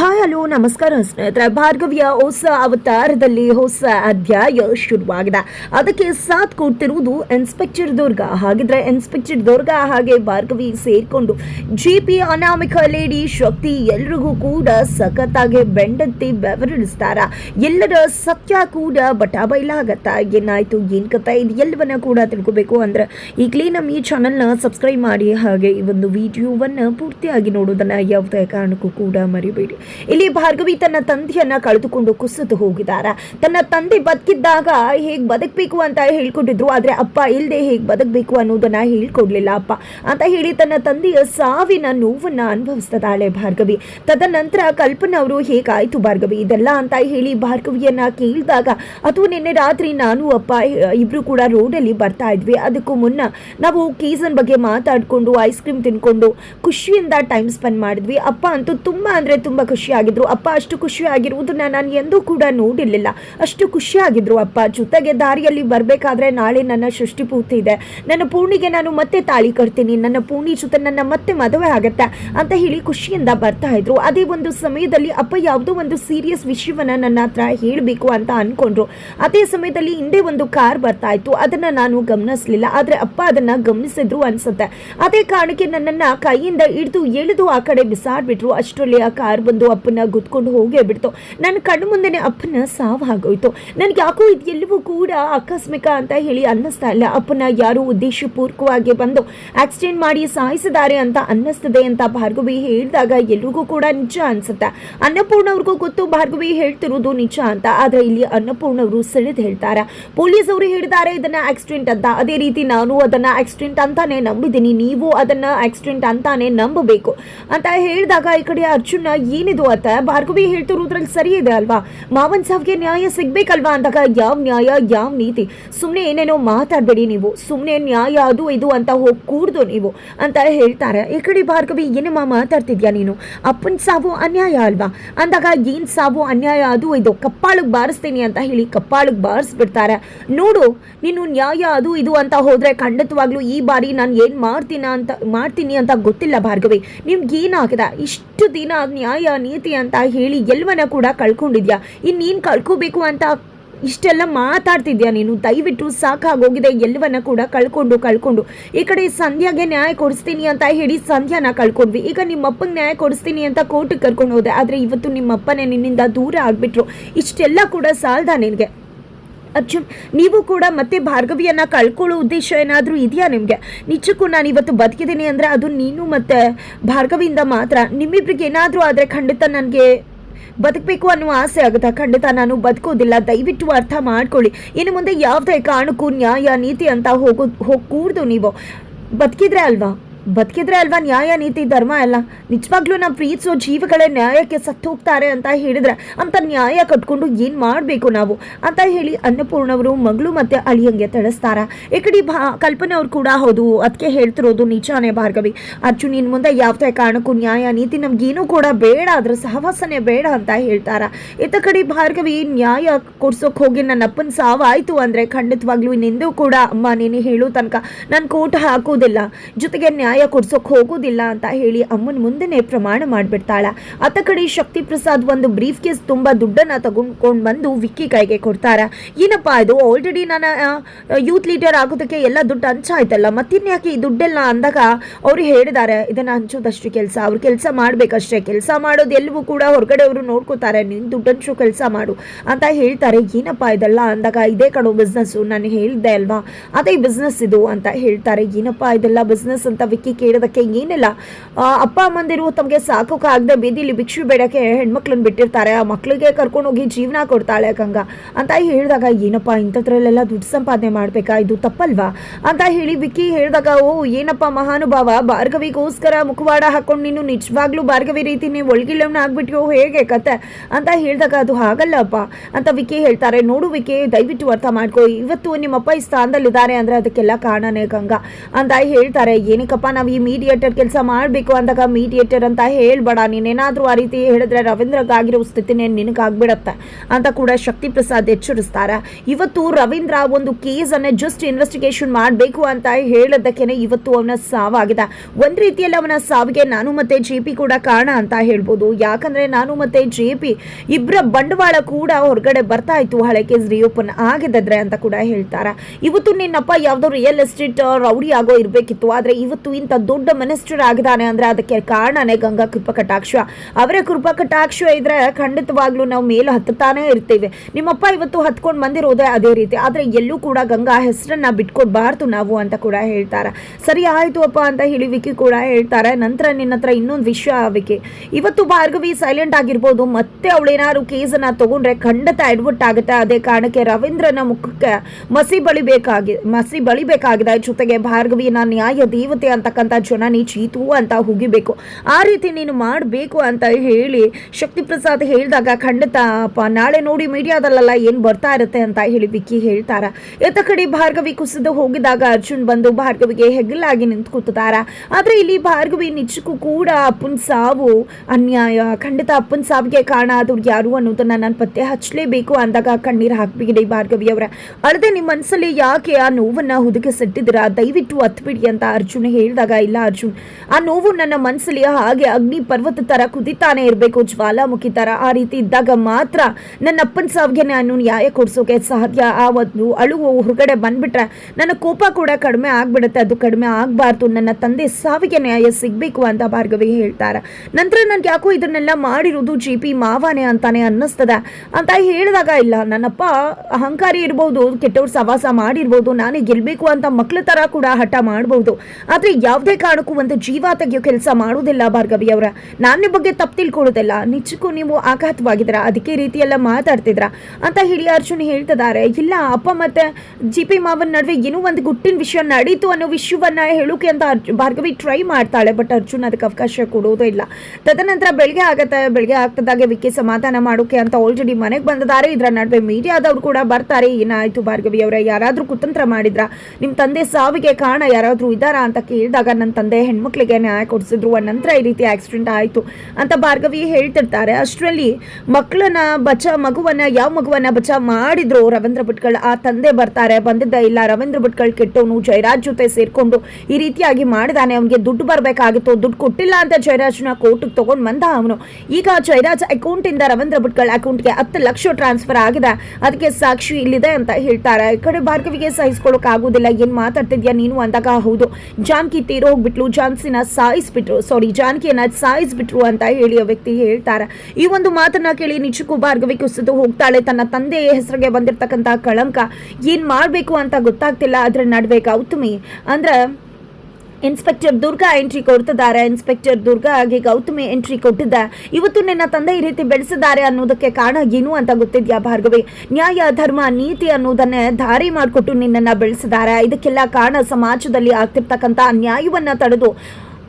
Ha! Hello, ನಮಸ್ಕಾರ ಸ್ನೇಹಿತರೆ. ಭಾರ್ಗವಿಯ ಹೊಸ ಅವತಾರದಲ್ಲಿ ಹೊಸ ಅಧ್ಯಾಯ ಶುರುವಾಗಿದೆ. ಅದಕ್ಕೆ ಸಾಥ್ ಕೊಡ್ತಿರುವುದು ಇನ್ಸ್ಪೆಕ್ಟರ್ ದುರ್ಗ. ಹಾಗಿದ್ರೆ ಇನ್ಸ್ಪೆಕ್ಟರ್ ದುರ್ಗ ಹಾಗೆ ಭಾರ್ಗವಿ ಸೇರಿಕೊಂಡು G P Anamika lady Shakti ಎಲ್ರಿಗೂ ಕೂಡ ಸಖತ್ತಾಗಿ ಬೆಂಡತ್ತಿ ಬೆವರಿಸ್ತಾರ ಎಲ್ಲರ ಸತ್ಯ ಕೂಡ ಬಟಾ ಬೈಲಾಗತ್ತ ಏನಾಯ್ತು? ಏನ್ ಕಥೆ ಇದು? ಎಲ್ಲವನ್ನ ಕೂಡ ತಿಳ್ಕೊಬೇಕು ಅಂದ್ರೆ ಈಗಲೇ ನಮ್ಮ ಈ ಚಾನಲ್ನ ಸಬ್ಸ್ಕ್ರೈಬ್ ಮಾಡಿ ಹಾಗೆ ಈ ಒಂದು ವಿಡಿಯೋವನ್ನ ಪೂರ್ತಿಯಾಗಿ ನೋಡೋದನ್ನ ಯಾವುದೇ ಕಾರಣಕ್ಕೂ ಕೂಡ ಮರಿಬೇಡಿ. ಇಲ್ಲಿ ಭಾರ್ಗವಿ ತನ್ನ ತಂದೆಯನ್ನ ಕಳೆದುಕೊಂಡು ಕುಸಿದು ಹೋಗಿದಾರ ತನ್ನ ತಂದೆ ಬದುಕಿದ್ದಾಗ ಹೇಗೆ ಬದುಕಬೇಕು ಅಂತ ಹೇಳ್ಕೊಂಡಿದ್ರು, ಆದ್ರೆ ಅಪ್ಪ ಇಲ್ಲದೆ ಹೇಗೆ ಬದುಕಬೇಕು ಅನ್ನೋದನ್ನ ಹೇಳ್ಕೊಡ್ಲಿಲ್ಲ ಅಪ್ಪ. ಅಂತ ಹೇಳಿ ತನ್ನ ತಂದೆಯ ಸಾವಿನ ನೋವನ್ನ ಅನುಭವಿಸ್ತದಾಳೆ ಭಾರ್ಗವಿ. ತದನಂತರ ಕಲ್ಪನಾ ಅವರು ಹೇಗಾಯ್ತು ಭಾರ್ಗವಿ, ಇದೆಲ್ಲ ಅಂತ ಹೇಳಿ ಭಾರ್ಗವಿಯನ್ನ ಕೇಳಿದಾಗ ಅಥವಾ ನಿನ್ನೆ ರಾತ್ರಿ ನಾನು ಅಪ್ಪ, ಇಬ್ರು ಕೂಡ ರೋಡಲ್ಲಿ ಬರ್ತಾ ಇದ್ವಿ. ಅದಕ್ಕೂ ಮುನ್ನ ನಾವು ಕೀಸನ್ ಬಗ್ಗೆ ಮಾತಾಡ್ಕೊಂಡು, ಐಸ್ ಕ್ರೀಮ್ ತಿನ್ಕೊಂಡು ಖುಷಿಯಿಂದ ಟೈಮ್ ಸ್ಪೆಂಡ್ ಮಾಡಿದ್ವಿ. ಅಪ್ಪ ಅಂತೂ ತುಂಬಾ ಅಂದ್ರೆ ತುಂಬಾ ಖುಷಿಯಾಗಿದ್ರು, ಅಪ್ಪ, ಅಷ್ಟು ಖುಷಿಯಾಗಿರುವುದನ್ನ ನಾನು ಎಂದೂ ಕೂಡ ನೋಡಿರ್ಲಿಲ್ಲ. ಅಷ್ಟು ಖುಷಿಯಾಗಿದ್ರು, ಅಪ್ಪ. ಜೊತೆಗೆ ದಾರಿಯಲ್ಲಿ ಬರಬೇಕಾದ್ರೆ ನಾಳೆ ನನ್ನ ಸೃಷ್ಟಿಪೂರ್ತಿ ಪೂರ್ತಿ ಇದೆ. ನನ್ನ ಪೂರ್ಣಿಗೆ ನಾನು ಮತ್ತೆ ತಾಳಿ ಕಟ್ತೀನಿ. ನನ್ನ ಪೂರ್ಣಿ ಜೊತೆ ನನ್ನ ಮತ್ತೆ ಮದುವೆ ಆಗತ್ತೆ ಅಂತ ಹೇಳಿ ಖುಷಿಯಿಂದ ಬರ್ತಾ ಇದ್ರು. ಅದೇ ಒಂದು ಸಮಯದಲ್ಲಿ ಅಪ್ಪ ಯಾವುದೋ ಒಂದು ಸೀರಿಯಸ್ ವಿಷಯವನ್ನ ನನ್ನ ಹತ್ರ ಹೇಳಬೇಕು ಅಂತ ಅನ್ಕೊಂಡ್ರು. ಅದೇ ಸಮಯದಲ್ಲಿ ಹಿಂದೆ ಒಂದು ಕಾರ್ ಬರ್ತಾ ಇತ್ತು. ಅದನ್ನ ನಾನು ಗಮನಿಸಲಿಲ್ಲ. ಆದ್ರೆ ಅಪ್ಪ ಅದನ್ನ ಗಮನಿಸಿದ್ರು ಅನ್ಸುತ್ತೆ. ಅದೇ ಕಾರಣಕ್ಕೆ ನನ್ನನ್ನ ಕೈಯಿಂದ ಹಿಡಿದು ಎಳೆದು ಆ ಕಡೆ ಬಿಸಾಡ್ಬಿಟ್ರು. ಅಷ್ಟರಲ್ಲಿ ಆ ಕಾರ್ ಬಂದು ಅಪ್ಪನ ಗುದ್ಕೊಂಡು ಹೋಗೇ ಬಿಡ್ತು. ನನ್ನ ಕಣ್ಣು ಮುಂದೆನೆ ಅಪ್ಪನ ಸಾವು ಆಗೋಯ್ತು. ನನಗೆ ಯಾಕೋ ಇದು ಎಲ್ಲವೂ ಕೂಡ ಆಕಸ್ಮಿಕ ಅಂತ ಹೇಳಿ ಅನ್ನಿಸ್ತಾ ಇಲ್ಲ. ಅಪ್ಪನ ಯಾರು ಉದ್ದೇಶಪೂರ್ವಕವಾಗಿ ಬಂದು ಆಕ್ಸಿಡೆಂಟ್ ಮಾಡಿ ಸಾಯಿಸಿದ್ದಾರೆ ಅಂತ ಅನ್ನಿಸ್ತದೆ ಅಂತ ಭಾರ್ಗವಿ ಹೇಳಿದಾಗ ಎಲ್ರಿಗೂ ಕೂಡ ನಿಜ ಅನ್ಸುತ್ತೆ. ಅನ್ನಪೂರ್ಣ ಅವ್ರಿಗೂ ಗೊತ್ತು, ಭಾರ್ಗವಿ ಹೇಳ್ತಿರೋದು ನಿಜ ಅಂತ. ಆದರೆ ಇಲ್ಲಿ ಅನ್ನಪೂರ್ಣ ಅವರು ಸೆಳೆದು ಹೇಳ್ತಾರೆ. ಪೊಲೀಸ್ ಅವರು ಹೇಳಿದ್ದಾರೆ, ಇದನ್ನ ಆಕ್ಸಿಡೆಂಟ್ ಅಂತ. ಅದೇ ರೀತಿ ನಾನು ಅದನ್ನ ಆಕ್ಸಿಡೆಂಟ್ ಅಂತಾನೆ ನಂಬಿದ್ದೀನಿ. ನೀವು ಅದನ್ನ ಆಕ್ಸಿಡೆಂಟ್ ಅಂತಾನೆ ನಂಬಬೇಕು ಅಂತ ಹೇಳಿದಾಗ ಈ ಕಡೆ ಅರ್ಜುನ ಏನಿದು ಅಂತ ಭಾರ್ಗವಿ ಹೇಳ್ತಿರೋದ್ರಲ್ಲಿ ಸರಿ ಇದೆ ಅಲ್ವಾ? ಮಾವನ್ ಸಾವ್ಗೆ ನ್ಯಾಯ ಸಿಗ್ಬೇಕಲ್ವಾ ಅಂದಾಗ ಯಾವ ನ್ಯಾಯ, ಯಾವ ನೀತಿ? ಸುಮ್ಮನೆ ಏನೇನೋ ಮಾತಾಡಬೇಡಿ ನೀವು. ಸುಮ್ಮನೆ ನ್ಯಾಯ ಅದು ಇದು ಅಂತ ಹೋಗಿ ಕೂಡ್ದು ನೀವು ಅಂತ ಹೇಳ್ತಾರೆ. ಈ ಕಡೆ ಭಾರ್ಗವಿ ಏನಮ್ಮ ಮಾತಾಡ್ತಿದ್ಯಾ ನೀನು? ಅಪ್ಪನ ಸಾವು ಅನ್ಯಾಯ ಅಲ್ವಾ? ಅಂದಾಗ ಏನ್ ಸಾವು ಅನ್ಯಾಯ ಅದು ಇದು? ಕಪ್ಪಾಳಿಗೆ ಬಾರಿಸ್ತೀನಿ ಅಂತ ಹೇಳಿ ಕಪ್ಪಾಳಿಗೆ ಬಾರಿಸ್ಬಿಡ್ತಾರೆ. ನೋಡು, ನೀನು ನ್ಯಾಯ ಅದು ಇದು ಅಂತ ಹೋದ್ರೆ ಖಂಡಿತವಾಗ್ಲೂ ಈ ಬಾರಿ ನಾನು ಏನ್ ಮಾಡ್ತೀನ ಅಂತ, ಮಾಡ್ತೀನಿ ಅಂತ ಗೊತ್ತಿಲ್ಲ ಭಾರ್ಗವಿ. ನಿಮ್ಗೆ ಏನಾಗಿದೆ ಇಷ್ಟು ದಿನ ನ್ಯಾಯ ನೀತಿ ಅಂತ ಹೇಳಿ ಎಲ್ಲವನ್ನ ಕೂಡ ಕಳ್ಕೊಂಡಿದ್ಯಾ? ಇನ್ನೇನು ಕಳ್ಕೋಬೇಕು ಅಂತ ಇಷ್ಟೆಲ್ಲ ಮಾತಾಡ್ತಿದ್ಯಾ ನೀನು? ದಯವಿಟ್ಟು ಸಾಕಾಗೋಗಿದೆ ಎಲ್ಲವನ್ನ ಕೂಡ ಕಳ್ಕೊಂಡು ಕಳ್ಕೊಂಡು. ಈ ಕಡೆ ಸಂಧ್ಯಾಗೆ ನ್ಯಾಯ ಕೊಡಿಸ್ತೀನಿ ಅಂತ ಹೇಳಿ ಸಂಧ್ಯಾನ ಕಳ್ಕೊಂಡ್ವಿ. ಈಗ ನಿಮ್ಮ ಅಪ್ಪಂಗೆ ನ್ಯಾಯ ಕೊಡಿಸ್ತೀನಿ ಅಂತ ಕೋರ್ಟಿಗೆ ಕರ್ಕೊಂಡು ಹೋದೆ. ಆದರೆ ಇವತ್ತು ನಿಮ್ಮ ಅಪ್ಪನೇ ನಿನ್ನಿಂದ ದೂರ ಆಗ್ಬಿಟ್ರು. ಇಷ್ಟೆಲ್ಲ ಕೂಡ ಸಾಲ್ದ ನಿನಗೆ. ಅರ್ಜುನ್, ನೀವು ಕೂಡ ಮತ್ತೆ ಭಾರ್ಗವಿಯನ್ನ ಕಳ್ಕೊಳ್ಳೋ ಉದ್ದೇಶ ಏನಾದರೂ ಇದೆಯಾ ನಿಮಗೆ? ನಿಜಕ್ಕೂ ನಾನು ಇವತ್ತು ಬದುಕಿದ್ದೀನಿ ಅಂದರೆ ಅದು ನೀನು ಮತ್ತೆ ಭಾರ್ಗವಿಯಿಂದ ಮಾತ್ರ. ನಿಮ್ಮಿಬ್ರಿಗೆ ಏನಾದರೂ ಆದರೆ ಖಂಡಿತ ನನಗೆ ಬದುಕಬೇಕು ಅನ್ನೋ ಆಸೆ ಆಗುತ್ತೆ? ಖಂಡಿತ ನಾನು ಬದುಕೋದಿಲ್ಲ. ದಯವಿಟ್ಟು ಅರ್ಥ ಮಾಡ್ಕೊಳ್ಳಿ. ಇನ್ನು ಮುಂದೆ ಯಾವುದೇ ಕಾರಣಕ್ಕೂ ನ್ಯಾಯ, ನೀತಿ ಅಂತ ಹೋಗೋ, ಹೋಗಿ ಕೂಡ್ದು ನೀವು. ಬದುಕಿದ್ರೆ ಅಲ್ವಾ? ಬದುಕಿದ್ರೆ ಅಲ್ವಾ ನ್ಯಾಯ, ನೀತಿ, ಧರ್ಮ ಎಲ್ಲ? ನಿಜವಾಗ್ಲೂ ನಾವು ಪ್ರೀತಿಸೋ ಜೀವಿಗಳೇ ನ್ಯಾಯಕ್ಕೆ ಸತ್ತು ಹೋಗ್ತಾರೆ ಅಂತ ಹೇಳಿದ್ರೆ ಅಂತ ನ್ಯಾಯ ಕಟ್ಕೊಂಡು ಏನು ಮಾಡಬೇಕು ನಾವು? ಅಂತ ಹೇಳಿ ಅನ್ನಪೂರ್ಣವರು ಮಗಳು ಮತ್ತೆ ಅಳಿಯಂಗೆ ತಿಳಿಸ್ತಾರ. ಈ ಕಡೆ ಭಾ, ಕಲ್ಪನೆ ಅವ್ರು ಕೂಡ ಹೌದು ಅದಕ್ಕೆ ಹೇಳ್ತಿರೋದು ನಿಜಾನೇ ಭಾರ್ಗವಿ. ಅರ್ಜುನ್ ಇನ್ನು ಮುಂದೆ ಯಾವುದೇ ಕಾರಣಕ್ಕೂ ನ್ಯಾಯ, ನೀತಿ ನಮ್ಗೇನೂ ಕೂಡ ಬೇಡ ಅದ್ರ ಸಹವಾಸನೆ ಬೇಡ ಅಂತ ಹೇಳ್ತಾರ. ಇತ್ತ ಕಡೆ ಭಾರ್ಗವಿ, ನ್ಯಾಯ ಕೊಡ್ಸೋಕೆ ಹೋಗಿ ನನ್ನ ಅಪ್ಪನ ಸಾವಾಯಿತು ಅಂದರೆ ಖಂಡಿತವಾಗ್ಲೂ ಇನ್ನೆಂದೂ ಕೂಡ ಅಮ್ಮ, ನೀನು ಹೇಳೋ ತನಕ ನಾನು ಕೋಟ ಹಾಕೋದಿಲ್ಲ. ಜೊತೆಗೆ ನ್ಯಾಯ ಕೊಡ್ಸೋಕೆ ಹೋಗೋದಿಲ್ಲ ಅಂತ ಹೇಳಿ ಅಮ್ಮನ ಮುಂದೆನೆ ಪ್ರಮಾಣ ಮಾಡಿಬಿಡ್ತಾಳ. ಅತ್ತ ಕಡೆ ಶಕ್ತಿ ಪ್ರಸಾದ್ ಒಂದು ಬ್ರೀಫ್ ಕೇಸ್ ತುಂಬ ದುಡ್ಡನ್ನ ತಗೊಂಡ್ಕೊಂಡು ಬಂದು ವಿಕ್ಕಿ ಕೈಗೆ ಕೊಡ್ತಾರ. ಏನಪ್ಪಾ ಇದು? ಆಲ್ರೆಡಿ ನಾನು ಯೂತ್ ಲೀಡರ್ ಆಗೋದಕ್ಕೆ ಎಲ್ಲ ದುಡ್ಡು ಹಂಚಾಯ್ತಲ್ಲ ಮತ್ತಿನ್ಯಾಕೆ ಈ ದುಡ್ಡೆಲ್ಲ ಅಂದಾಗ ಅವ್ರು ಹೇಳಿದ್ದಾರೆ ಇದನ್ನ ಹಂಚೋದಷ್ಟು ಕೆಲಸ. ಅವ್ರ ಕೆಲಸ ಮಾಡ್ಬೇಕಷ್ಟೇ. ಕೆಲಸ ಮಾಡೋದು ಎಲ್ಲವೂ ಕೂಡ ಹೊರಗಡೆ ಅವರು ನೋಡ್ಕೋತಾರೆ. ನೀನು ದುಡ್ಡಂಚು ಕೆಲಸ ಮಾಡು ಅಂತ ಹೇಳ್ತಾರೆ. ಏನಪ್ಪ ಇದೆಲ್ಲ ಅಂದಾಗ ಇದೇ ಕಡೋ ಬಿಸ್ನೆಸ್ಸು ನಾನು ಹೇಳಿದ್ದೆ ಅಲ್ವಾ? ಅದೇ ಬಿಸ್ನೆಸ್ ಇದು ಅಂತ ಹೇಳ್ತಾರೆ. ಏನಪ್ಪ ಇದೆಲ್ಲ ಬಿಸ್ನೆಸ್ ಅಂತ ವಿಕ್ಕಿ ಕೇಳೋದಕ್ಕೆ ಏನಿಲ್ಲ. ಅಪ್ಪ ಅಮ್ಮಂದಿರು ತಮಗೆ ಸಾಕೋಕ್ಕಾಗದೆ ಬೀದಿಲಿ ಭಿಕ್ಷು ಬೇಡಕ್ಕೆ ಹೆಣ್ಮಕ್ಳನ್ನ ಬಿಟ್ಟಿರ್ತಾರೆ. ಆ ಮಕ್ಳಿಗೆ ಕರ್ಕೊಂಡು ಹೋಗಿ ಜೀವನ ಕೊಡ್ತಾಳೆ ಗಂಗ. ಅಂತ ಹೇಳಿದಾಗ, ಏನಪ್ಪ, ಇಂಥದ್ರಲ್ಲೆಲ್ಲ ದುಡ್ಡು ಸಂಪಾದನೆ ಮಾಡಬೇಕಾ? ಇದು ತಪ್ಪಲ್ವಾ? ಅಂತ ಹೇಳಿ ವಿಕ್ಕಿ ಹೇಳಿದಾಗ, ಓ, ಏನಪ್ಪ ಮಹಾನುಭಾವ, ಭಾರ್ಗವಿಗೋಸ್ಕರ ಮುಖವಾಡ ಹಾಕೊಂಡು ನೀನು ನಿಜವಾಗ್ಲೂ ಭಾರ್ಗವಿ ರೀತಿ ನೀವು ಒಳಗಿಲ್ಲವನ್ನ ಆಗ್ಬಿಟ್ಟು ಹೇಗೆ ಕತೆ? ಅಂತ ಹೇಳಿದಾಗ, ಅದು ಹಾಗಲ್ಲಪ್ಪ ಅಂತ ವಿಕ್ಕಿ ಹೇಳ್ತಾರೆ. ನೋಡು ವಿಕ್ಕಿ, ದಯವಿಟ್ಟು ಅರ್ಥ ಮಾಡ್ಕೋ. ಇವತ್ತು ನಿಮ್ಮಪ್ಪ ಈ ಸ್ಥಾನದಲ್ಲಿದ್ದಾರೆ ಅಂದರೆ ಅದಕ್ಕೆಲ್ಲ ಕಾರಣನೇ ಗಂಗಾ. ಅಂತ ಹೇಳ್ತಾರೆ. ಏನಕ್ಕಪ್ಪ ನಾವು ಈ ಮೀಡಿಯೇಟರ್ ಕೆಲಸ ಮಾಡಬೇಕು ಅಂದಾಗ ಮೀಡಿಯೇಟರ್ ಅಂತ ಹೇಳ್ಬೇಡ. ನೀನೇನಾದರೂ ಆ ರೀತಿ ಹೇಳಿದ್ರೆ ರವೀಂದ್ರಗಾಗಿರೋ ಸ್ಥಿತಿನೇ ನಿನಗಾಗ್ಬಿಡತ್ತೆ ಅಂತ ಕೂಡ ಶಕ್ತಿ ಪ್ರಸಾದ್ ಎಚ್ಚರಿಸ್ತಾರೆ. ಇವತ್ತು ರವೀಂದ್ರ ಒಂದು ಕೇಸನ್ನು ಜಸ್ಟ್ ಇನ್ವೆಸ್ಟಿಗೇಷನ್ ಮಾಡಬೇಕು ಅಂತ ಹೇಳೋದಕ್ಕೇನೆ ಇವತ್ತು ಅವನ ಸಾವಾಗಿದೆ. ಒಂದು ರೀತಿಯಲ್ಲಿ ಅವನ ಸಾವಿಗೆ ನಾನು ಮತ್ತೆ ಜೆ ಕೂಡ ಕಾರಣ ಅಂತ ಹೇಳ್ಬೋದು. ಯಾಕಂದ್ರೆ ನಾನು ಮತ್ತೆ ಜೆ ಪಿ ಇಬ್ಬರ ಬಂಡವಾಳ ಕೂಡ ಹೊರಗಡೆ ಬರ್ತಾ ಇತ್ತು. ಹಳೆ ಕೇಸ್ ರಿಓಪನ್ ಆಗಿದ್ರೆ ಅಂತ ಕೂಡ ಹೇಳ್ತಾರೆ. ಇವತ್ತು ನಿನ್ನಪ್ಪ ಯಾವುದೋ ರಿಯಲ್ ಎಸ್ಟೇಟ್ ರೌಡಿ ಆಗೋ ಇರಬೇಕಿತ್ತು. ಆದರೆ ಇವತ್ತು ಇಂಥ ದೊಡ್ಡ ಮಿನಿಸ್ಟರ್ ಅಂದರೆ ಅದಕ್ಕೆ ಕಾರಣನೇ ಗಂಗಾ ಕೃಪಾ ಕಟಾಕ್ಷ ಅವರ ಕೃಪಾ ಕಟಾಕ್ಷ ಇದ್ರೆ ಖಂಡಿತವಾಗ್ಲೂ ನಾವು ಮೇಲೆ ಹತ್ತುತ್ತಾನೆ ಇರ್ತೀವಿ. ನಿಮ್ಮಪ್ಪ ಇವತ್ತು ಹತ್ಕೊಂಡು ಬಂದಿರೋದೇ ಅದೇ ರೀತಿ. ಆದರೆ ಎಲ್ಲೂ ಕೂಡ ಗಂಗಾ ಹೆಸರನ್ನ ಬಿಟ್ಕೊಡ್ಬಾರ್ದು ನಾವು ಅಂತ ಕೂಡ ಹೇಳ್ತಾರೆ. ಸರಿ ಆಯ್ತು ಅಪ್ಪ ಅಂತ ಹೇಳಿ ವಿಕಿ ಕೂಡ ಹೇಳ್ತಾರೆ. ನಂತರ ನಿನ್ನ ಹತ್ರ ಇನ್ನೊಂದು ವಿಷಯ ವಿಕಿ ಇವತ್ತು ಭಾರ್ಗವಿ ಸೈಲೆಂಟ್ ಆಗಿರ್ಬೋದು. ಮತ್ತೆ ಅವಳೇನಾದ್ರು ಕೇಸನ್ನ ತಗೊಂಡ್ರೆ ಖಂಡಿತ ಎಡ್ವರ್ಟ್ ಆಗುತ್ತೆ. ಅದೇ ಕಾರಣಕ್ಕೆ ರವೀಂದ್ರನ ಮುಖಕ್ಕೆ ಮಸಿ ಬಳಿಬೇಕಾಗಿ ಮಸಿ ಬಳಿಬೇಕಾಗಿದೆ. ಜೊತೆಗೆ ಭಾರ್ಗವಿನ ನ್ಯಾಯ ದೇವತೆ ಅಂತಕ್ಕಂಥ ಜನ ನೀ ಚೀತು ಅಂತ ಹುಗಿಬೇಕು. ಆ ರೀತಿ ನೀನು ಮಾಡಬೇಕು ಅಂತ ಹೇಳಿ ಶಕ್ತಿ ಪ್ರಸಾದ್ ಹೇಳಿದಾಗ, ಖಂಡಿತ ನಾಳೆ ನೋಡಿ ಮೀಡಿಯಾದಲ್ಲೆಲ್ಲ ಏನು ಬರ್ತಾ ಇರುತ್ತೆ ಅಂತ ಹೇಳಿ ವಿಕ್ಕಿ ಹೇಳ್ತಾರ. ಎತ್ತ ಕಡೆ ಭಾರ್ಗವಿ ಕುಸಿದು ಹೋಗಿದಾಗ ಅರ್ಜುನ್ ಬಂದು ಭಾರ್ಗವಿಗೆ ಹೆಗಲಾಗಿ ನಿಂತು ಕೂತಾರ ಆದ್ರೆ ಇಲ್ಲಿ ಭಾರ್ಗವಿ ನಿಜಕ್ಕೂ ಕೂಡ ಅಪ್ಪನ ಸಾವು ಅನ್ಯಾಯ. ಖಂಡಿತ ಅಪ್ಪನ ಸಾವಿಗೆ ಕಾರಣ ಅದು ಯಾರು ಅನ್ನೋದನ್ನ ನಾನು ಪತ್ತೆ ಹಚ್ಚಲೇಬೇಕು ಅಂದಾಗ ಕಣ್ಣೀರು ಹಾಕ್ಬಿಡಿ ಭಾರ್ಗವಿ ಅವರ. ಅಳದೆ ನಿಮ್ಮ ಮನಸ್ಸಲ್ಲಿ ಯಾಕೆ ಆ ನೋವನ್ನ ಹುದುಗಿಸಿಟ್ಟಿದ್ದೀರಾ? ದಯವಿಟ್ಟು ಹತ್ಬಿಡಿ ಅಂತ ಅರ್ಜುನ್ ಹೇಳಿದಾಗ ಇಲ್ಲ ಅರ್ಜುನ್, ಆ ನೋವು ನನ್ನ ಮನಸ್ಸಲ್ಲಿ ಹಾಗೆ ಅಗ್ನಿ ಪರ್ವತ ತರ ಕುದಿತಾನೆ ಇರಬೇಕು, ಜ್ವಾಲಾಮುಖಿ ತರ. ಆ ರೀತಿ ಇದ್ದಾಗ ಮಾತ್ರ ನನ್ನ ಅಪ್ಪನ ಸಾವಿಗೆ ನಾನು ನ್ಯಾಯ ಕೊಡ್ಸೋಕೆ ಸಾಧ್ಯ. ಆ ಒಂದು ಅಳುವು ಹೊರಗಡೆ ಬಂದ್ಬಿಟ್ರೆ ನನ್ನ ಕೋಪ ಕೂಡ ಕಡಿಮೆ ಆಗ್ಬಿಡುತ್ತೆ. ಅದು ಕಡಿಮೆ ಆಗಬಾರ್ದು. ನನ್ನ ತಂದೆ ಸಾವಿಗೆ ನ್ಯಾಯ ಸಿಗಬೇಕು ಅಂತ ಭಾರ್ಗವಿ ಹೇಳ್ತಾರೆ. ನಂತರ ನನ್ಗೆ ಯಾಕೋ ಇದನ್ನೆಲ್ಲ ಮಾಡಿರೋದು ಜಿ ಪಿ ಮಾವಾನೆ ಅಂತಾನೆ ಅನ್ನಿಸ್ತದೆ. ಅಂತ ಹೇಳಿದಾಗ, ಇಲ್ಲ, ನನ್ನಪ್ಪ ಅಹಂಕಾರಿ ಇರ್ಬೋದು, ಕೆಟ್ಟವ್ರು ಸವಾಸ ಮಾಡಿರ್ಬೋದು, ನಾನೇ ಗೆಲ್ಬೇಕು ಅಂತ ಮಕ್ಳ ತರ ಕೂಡ ಹಠ ಮಾಡ್ಬೋದು. ಆದ್ರೆ ಯಾವುದೇ ಕಾರಣಕ್ಕೂ ಒಂದು ಜೀವ ತೆಗೆಯೋ ಕೆಲಸ ಮಾಡೋದಿಲ್ಲ ಭಾರ್ಗವಿ ಅವರ. ನನ್ನ ಬಗ್ಗೆ ತಪ್ಪು ತಿಳ್ಕೊಳ್ಳೋದಿಲ್ಲ. ನಿಜಕ್ಕೂ ನೀವು ಆಘಾತವಾಗಿದ್ರ ಅದಕ್ಕೆ ರೀತಿಯೆಲ್ಲ ಮಾತಾಡ್ತಿದ್ರ ಅಂತ ಹೇಳಿ ಅರ್ಜುನ್ ಹೇಳ್ತಿದ್ದಾರೆ. ಇಲ್ಲ, ಅಪ್ಪ ಮತ್ತೆ ಜಿ ಪಿ ಮಾವನ್ ನಡುವೆ ಏನೋ ಒಂದು ಗುಟ್ಟಿನ ವಿಷಯ ನಡೀತು ಅನ್ನೋ ವಿಷಯವನ್ನ ಹೇಳೋಕೆ ಅಂತ ಭಾರ್ಗವಿ ಟ್ರೈ ಮಾಡ್ತಾಳೆ ಬಟ್ ಅರ್ಜುನ್ ಅದಕ್ಕೆ ಅವಕಾಶ ಕೊಡೋದೇ ಇಲ್ಲ. ತದನಂತರ ಬೆಳಗ್ಗೆ ಆಗತ್ತೆ, ಬೆಳಗ್ಗೆ ಆಗ್ತದಾಗೆ ವಿಕೆ ಸಮಾಧಾನ ಮಾಡೋಕೆ ಅಂತ ಆಲ್ರೆಡಿ ಮನೆಗೆ ಬಂದಿದ್ದಾರೆ. ಇದರ ನಡುವೆ ಮೀಡಿಯಾದವ್ರು ಕೂಡ ಬರ್ತಾರೆ. ಏನಾಯ್ತು, ಭಾರ್ಗವಿ ಅವರ? ಯಾರಾದ್ರೂ ಕುತಂತ್ರ ಮಾಡಿದ್ರ? ನಿಮ್ಮ ತಂದೆ ಸಾವಿಗೆ ಕಾರಣ ಯಾರಾದ್ರೂ ಇದ್ದಾರಾ ಅಂತ ಕೇಳಿದಾಗ ನನ್ನ ತಂದೆ ಹೆಣ್ಮಕ್ಳಿಗೆ ನ್ಯಾಯ ಕೊಡಿಸಿದ್ರು. ನಂತರ ಈ ರೀತಿ ಆಕ್ಸಿಡೆಂಟ್ ಆಯಿತು ಅಂತ ಭಾರ್ಗವಿ ಹೇಳ್ತಿರ್ತಾರೆ. ಅಷ್ಟರಲ್ಲಿ ಮಕ್ಕಳನ್ನ ಬಚ, ಮಗುವನ್ನ ಯಾವ ಮಗುವನ್ನ ಬಚ ಮಾಡಿದ್ರು ರವೀಂದ್ರ ಭಟ್ಕಳ್, ಆ ತಂದೆ ಬರ್ತಾರೆ. ಬಂದಿದ್ದ ಇಲ್ಲ ರವೀಂದ್ರ ಭಟ್ಕಳ್ ಕೆಟ್ಟವನು. ಜಯರಾಜ್ ಜೊತೆ ಸೇರ್ಕೊಂಡು ಈ ರೀತಿಯಾಗಿ ಮಾಡಿದಾನೆ. ಅವನಿಗೆ ದುಡ್ಡು ಬರಬೇಕಾಗಿತ್ತು. ದುಡ್ಡು ಕೊಟ್ಟಿಲ್ಲ ಅಂತ ಜಯರಾಜ್ನ ಕೋರ್ಟಿಗೆ ತಗೊಂಡು ಬಂದ ಅವನು. ಈಗ ಜಯರಾಜ್ ಅಕೌಂಟ್ ಇಂದ ರವೀಂದ್ರ ಭಟ್ಕಳ್ ಅಕೌಂಟ್ಗೆ ಹತ್ತು ಲಕ್ಷ ಟ್ರಾನ್ಸ್ಫರ್ ಆಗಿದೆ. ಅದಕ್ಕೆ ಸಾಕ್ಷಿ ಇಲ್ಲಿದೆ ಅಂತ ಹೇಳ್ತಾರೆ. ಈ ಕಡೆ ಭಾರ್ಗವಿಗೆ ಸಹಿಸ್ಕೊಳಕ್ ಆಗುದಿಲ್ಲ. ಏನ್ ಮಾತಾಡ್ತಿದ್ಯಾ ನೀನು ಅಂದಾಗ, ಹೌದು. ಜಾನ್ಕಿ ತೀರೋ ಹೋಗ್ಬಿಟ್ಲು ಜಾನ್ಸಿನ ಸಾಯಿಸ್ಬಿಟ್ರು. ಸಾರಿ, ಜಾನಕಿಯನ್ನ ಸಾಯಿಸ್ಬಿಟ್ರು ಅಂತ ಹೇಳಿ ಆ ವ್ಯಕ್ತಿ ಹೇಳ್ತಾರೆ. ಈ ಒಂದು ಮಾತನ್ನ ಕೇಳಿ ನಿಜಕ್ಕೂ ಭಾರ್ಗವಿ ಕುಸಿದು ಹೋಗ್ತಾಳೆ. ತನ್ನ ತಂದೆಯ ಹೆಸರಿಗೆ ಬಂದಿರತಕ್ಕಂತ ಕಳಂಕ ಏನು ಮಾಡಬೇಕು ಅಂತ ಗೊತ್ತಾಗ್ತಿಲ್ಲ. ಅದ್ರ ನಡುವೆ ಗೌತಮಿ. ಅಂದ್ರೆ ಇನ್ಸ್ಪೆಕ್ಟರ್ ದುರ್ಗಾ ಎಂಟ್ರಿ ಕೊಡ್ತಿದ್ದಾರೆ. ಇನ್ಸ್ಪೆಕ್ಟರ್ ದುರ್ಗಾ ಆಗಿ ಗೌತಮಿ ಎಂಟ್ರಿ ಕೊಟ್ಟಿದ್ದ ಇವತ್ತು ನಿನ್ನ ತಂದೆ ಈ ರೀತಿ ಬೆಳೆಸಿದ್ದಾರೆ ಅನ್ನೋದಕ್ಕೆ ಕಾರಣ ಏನು ಅಂತ ಗೊತ್ತಿದ್ಯಾ ಭಾರ್ಗವಿ? ನ್ಯಾಯ, ಧರ್ಮ, ನೀತಿ ಅನ್ನೋದನ್ನೇ ದಾರಿ ಮಾಡಿಕೊಟ್ಟು ನಿನ್ನನ್ನು ಬೆಳೆಸಿದ್ದಾರೆ. ಇದಕ್ಕೆಲ್ಲ ಕಾರಣ ಸಮಾಜದಲ್ಲಿ ಆಗ್ತಿರ್ತಕ್ಕಂಥ ಅನ್ಯಾಯವನ್ನ ತಡೆದು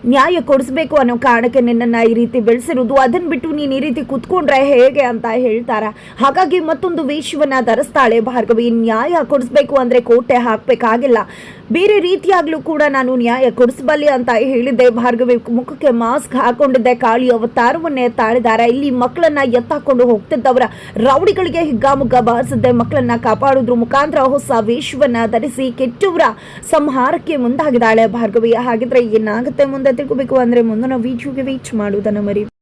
ನ್ಯಾಯ ಕೊಡಿಸ್ಬೇಕು ಅನ್ನೋ ಕಾರಣಕ್ಕೆ ನಿನ್ನನ್ನು ಈ ರೀತಿ ಬೆಳೆಸಿರೋದು ಅದನ್ನು ಬಿಟ್ಟು ನೀನು ಈ ರೀತಿ ಕುತ್ಕೊಂಡ್ರೆ ಹೇಗೆ ಅಂತ ಹೇಳ್ತಾರ? ಹಾಗಾಗಿ ಮತ್ತೊಂದು ವೇಷವನ್ನು ಧರಿಸ್ತಾಳೆ ಭಾರ್ಗವಿ. ನ್ಯಾಯ ಕೊಡಿಸ್ಬೇಕು ಅಂದ್ರೆ ಕೋಟೆ ಹಾಕ್ಬೇಕಾಗಿಲ್ಲ. ಬೇರೆ ರೀತಿಯಾಗ್ಲೂ ಕೂಡ ನಾನು ನ್ಯಾಯ ಕೊಡಿಸಬಲ್ಲೆ ಅಂತ ಹೇಳಿದ್ದೆ. ಭಾರ್ಗವಿ ಮುಖಕ್ಕೆ ಮಾಸ್ಕ್ ಹಾಕೊಂಡಿದ್ದೆ. ಕಾಳಿ ಅವತಾರವನ್ನೇ ತಾಳಿದ್ದಾರೆ ಇಲ್ಲಿ ಮಕ್ಕಳನ್ನ ಎತ್ತಾಕೊಂಡು ಹೋಗ್ತಿದ್ದವರ ರೌಡಿಗಳಿಗೆ ಹಿಗ್ಗಾಮುಗ್ಗ ಬಾರಿಸಿದ್ದೆ. ಮಕ್ಕಳನ್ನ ಕಾಪಾಡೋದ್ರ ಮುಖಾಂತರ ಹೊಸ ವೇಷವನ್ನ ಧರಿಸಿ ಕೆಟ್ಟವರ ಸಂಹಾರಕ್ಕೆ ಮುಂದಾಗಿದ್ದಾಳೆ ಭಾರ್ಗವಿ. ಹಾಗಿದ್ರೆ ಏನಾಗುತ್ತೆ ಮುಂದೆ? ತಿಳ್ಕೋಬೇಕು ಅಂದ್ರೆ ಮುಂದಿನ ವಿಡಿಯೋಗೆ ವೀಚ್ ಮಾಡುವುದನ್ನು ಮರಿ